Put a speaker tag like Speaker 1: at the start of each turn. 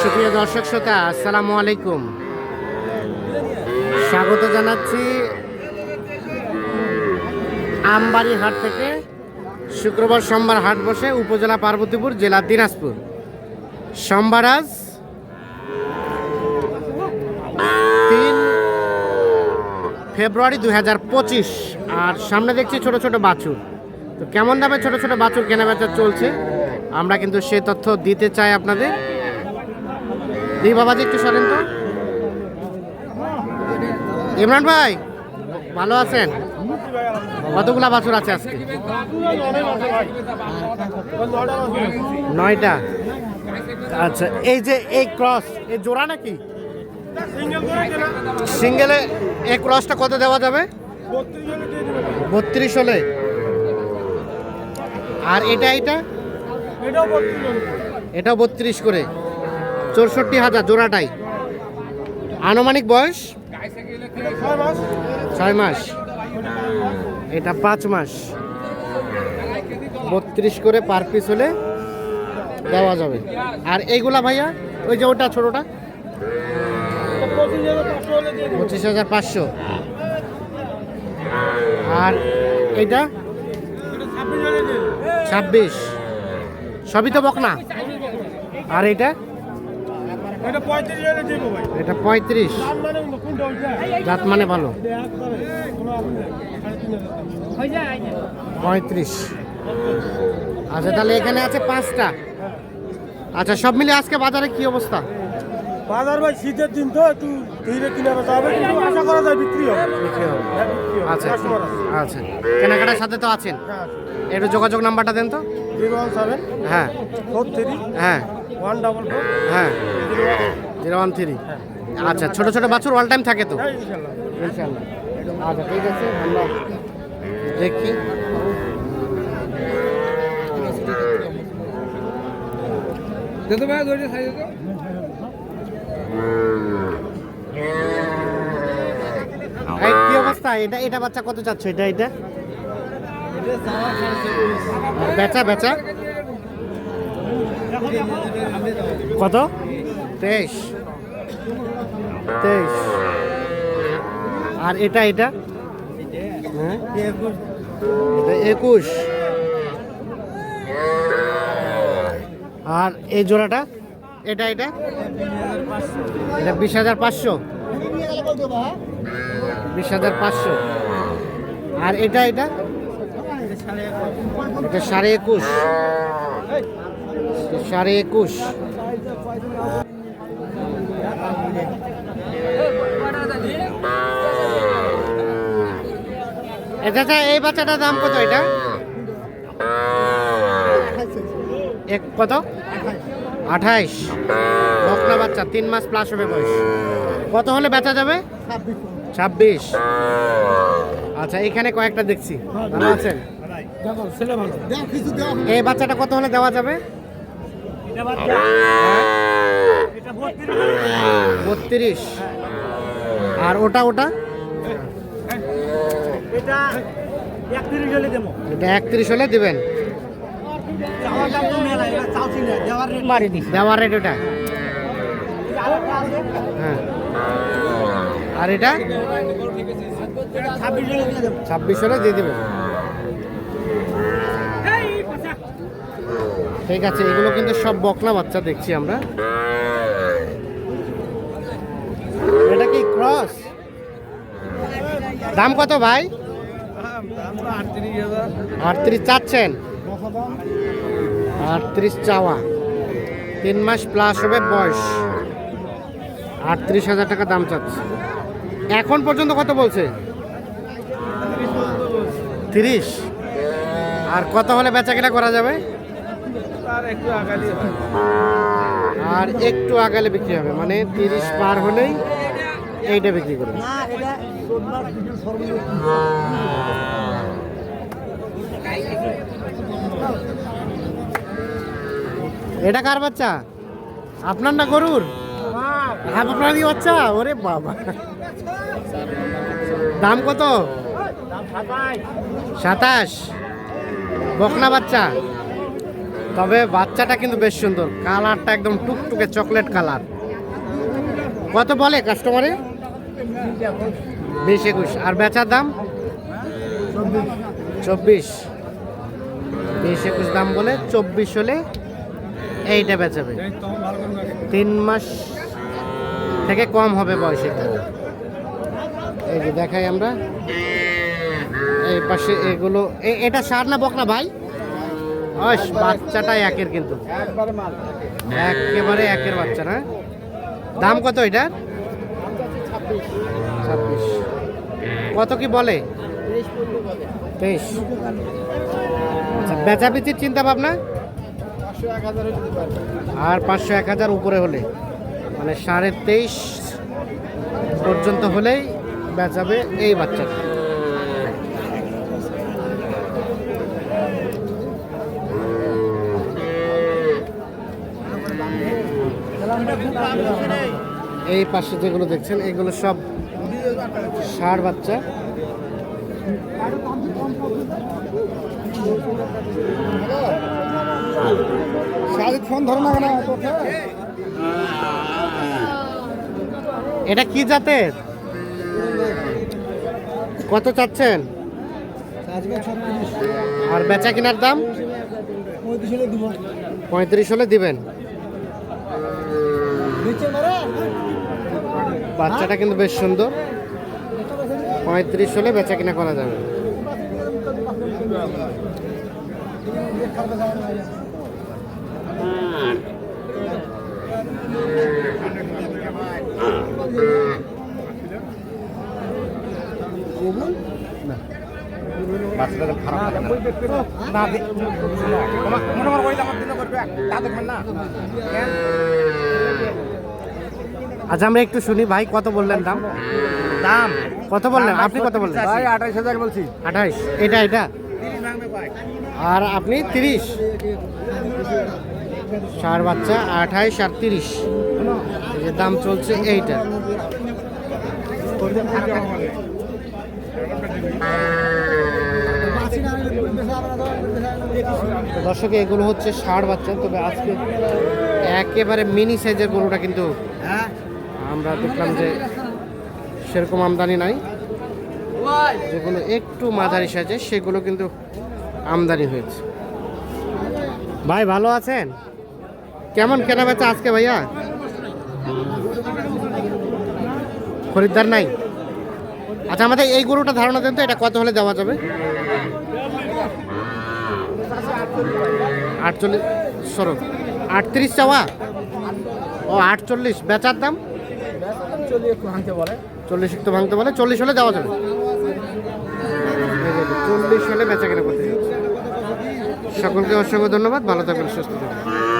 Speaker 1: সুপ্রিয় দর্শক শ্রোতা, আসসালামু আলাইকুম। স্বাগত জানাচ্ছি আমবাড়ি হাট থেকে শুক্রবার সোমবার হাট বসে উপজেলা পার্বতীপুর, জেলা দিনাজপুর। সোমবার আজ তিন ফেব্রুয়ারি দুই হাজার পঁচিশ, আর সামনে দেখছি ছোট ছোট বাছুর। তো কেমন দামে ছোট ছোট বাছুর কেনাবেচা চলছে? আমরা কিন্তু সে তথ্য দিতে চাই আপনাদের। দিই বাবাজি, একটু সরেন তো। ইমরান ভাই, ভালো আছেন? কতগুলা বাছুর আছে আজকে? নয়টা। আচ্ছা এই যে এই ক্রস, এই জোড়া নাকি? সিঙ্গেলে এই ক্রসটা কত দেওয়া যাবে? বত্রিশ হলে। আর এটা এটা? এটাও বত্রিশ করে। চৌষট্টি হাজার জোড়াটাই। আনুমানিক বয়স? ছয় মাস। এটা পাঁচ মাস। বত্রিশ করে পার পিস হলে দেওয়া যাবে। আর এইগুলা ভাইয়া ওই যে ওটা ছোটোটা? পঁচিশ হাজার পাঁচশো। আর এটা ছাব্বিশ। সবই তো বকনা। আর এটা?
Speaker 2: এটা পঁয়ত্রিশ মানে
Speaker 1: জাত মানে ভালো। পঁয়ত্রিশ। আচ্ছা তাহলে এখানে আছে পাঁচটা। আচ্ছা সব মিলে আজকে বাজারে কি অবস্থা?
Speaker 2: বাজার ভাই শীতের দিন তো একটু ধীরে কিনে বেচা হবে কিন্তু আশা করা যায় বিক্রি হবে।
Speaker 1: বিক্রি হবে।
Speaker 2: হ্যাঁ,
Speaker 1: আচ্ছা। আচ্ছা। কেনাকাটার সাথে তো আছেন।
Speaker 2: হ্যাঁ
Speaker 1: একটু যোগাযোগ নাম্বারটা দেন তো।
Speaker 2: জিরো ওয়ান সেভেন
Speaker 1: হ্যাঁ।
Speaker 2: ফোর থ্রি
Speaker 1: হ্যাঁ।
Speaker 2: ওয়ান ডাবল ফোর
Speaker 1: হ্যাঁ।
Speaker 2: Zero one
Speaker 1: three. আচ্ছা ছোট ছোট বাছুর অল টাইম থাকে তো?
Speaker 2: হ্যাঁ ইনশাল্লাহ।
Speaker 1: আচ্ছা ঠিক আছে আমরা দেখি।
Speaker 2: ভাই ধরে
Speaker 1: কি অবস্থা? এটা এটা বাচ্চা কত চাচ্ছ? এটা এটা? বেচা বেচা। কত? তেইশ। তেইশ। আর এটা এটা? হ্যাঁ? একুশ। আর এই জোড়াটা? এটা এটা? এটা বিশ হাজার পাঁচশো। বিশ হাজার পাঁচশো। আর এটা এটা? এটা সাড়ে একুশ। সাড়ে একুশ। এটা এই বাচ্চাটার দাম কত এটা? এক কত? আঠাইশ। বকনা বাচ্চা তিন মাস প্লাস হবে বয়স। কত হলে বেচা যাবে? ছাব্বিশ। আচ্ছা এখানে কয়েকটা দেখছি। ভালো আছেন? এই বাচ্চাটা কত হলে দেওয়া যাবে?
Speaker 2: এটা বাচ্চা। এটা বত্রিশ।
Speaker 1: আর ওটা ওটা?
Speaker 2: এটা একত্রিশ হলে দেবো।
Speaker 1: এটা একত্রিশ হলে দিবেন।
Speaker 2: দেওয়ার রেট মারি
Speaker 1: দেওয়ার রেট ওটা? হ্যাঁ। আর এটা?
Speaker 2: ছাব্বিশ হলে দিয়ে
Speaker 1: দিবেন। ঠিক আছে, এগুলো কিন্তু সব বকনা বাচ্চা দেখছি আমরা। এটা কি ক্রস? দাম কত ভাই?
Speaker 2: আটত্রিশ
Speaker 1: চাচ্ছেন। আটত্রিশ চাওয়া। তিন মাস প্লাস হবে বয়স। আটত্রিশ হাজার টাকা দাম চাচ্ছে। এখন পর্যন্ত কত বলছে? তিরিশ। আর কত হলে বেচা কেনা করা যাবে?
Speaker 2: আর একটু আগালি
Speaker 1: আর একটু আগালে বিক্রি হবে মানে তিরিশ পার হলেই এইটা বিক্রি করবে।
Speaker 2: এটা
Speaker 1: কার বাচ্চা? আপনার না গরুর? হ্যাঁ বাচ্চা? ওরে বাবা। দাম কত? সাতাশ। বকনা বাচ্চা। তবে বাচ্চাটা কিন্তু বেশ সুন্দর। কালারটা একদম টুকটুকে চকলেট কালার। কত বলে কাস্টমারে বিশ একুশ। আর বেচার দাম? চব্বিশ। বিশ একুশ দাম বলে চব্বিশ হলে এইটা বেচাবে তিন মাস থেকে কম হবে বয়স এই যে দেখাই আমরা। এই পাশে এগুলো এটা সার না বকনা ভাই? অস বাচ্চাটা একের কিন্তু। একেবারে একের বাচ্চা না? দাম কত এটার? ছাব্বিশ। কত কি বলে? তেইশ। আচ্ছা বেচা বিচির চিন্তা ভাবনা আর পাঁচশো এক হাজার উপরে হলে মানে সাড়ে তেইশ পর্যন্ত হলেই বেচাবে এই বাচ্চাটা। এই পাশে যেগুলো দেখছেন এগুলো সব ষাড় বাচ্চা।
Speaker 2: ফোন ধরো না কেন?
Speaker 1: এটা কি জাতের? কত চাচ্ছেন? আর বেচা কেনার দাম? পঁয়ত্রিশ হলে দিবেন। বাচ্চাটা কিন্তু বেশ সুন্দর। পঁয়ত্রিশ হলে বেচা কিনা করা যাবে। আচ্ছা আমরা একটু শুনি ভাই কত বললেন দাম? দাম কত বললেন? আপনি কত বললেন?
Speaker 2: ভাই আঠাইশ হাজার বলছি।
Speaker 1: আঠাইশ এটা এটা। আর আপনি তিরিশ? ষাট বাচ্চা আঠাইশ আর তিরিশ। যে দাম চলছে এইটা। দর্শক এগুলো হচ্ছে ষাট বাচ্চা তবে আজকে একেবারে মিনি সাইজের গরুটা কিন্তু আমরা দেখলাম যে সেরকম আমদানি নাই। যেগুলো একটু মাঝারি সাইজের সেগুলো কিন্তু আমদানি হয়েছে। ভাই ভালো আছেন? কেমন কেনা বেচা আজকে ভাইয়া? খরিদ্দার নাই? আচ্ছা আমাদের এই গরুটা ধারণা দেন তো এটা কত হলে দেওয়া যাবে? আটচল্লিশ সরো। আটত্রিশ চাওয়া? ও আটচল্লিশ। বেচার দাম? চল্লিশ একটু ভাঙতে বলে, চল্লিশ হলে দেওয়া যাবে। চল্লিশ হলে বেচা কেনা করতে সকলকে অসংখ্য ধন্যবাদ, ভালো থাকবেন, সুস্থ থাকবেন।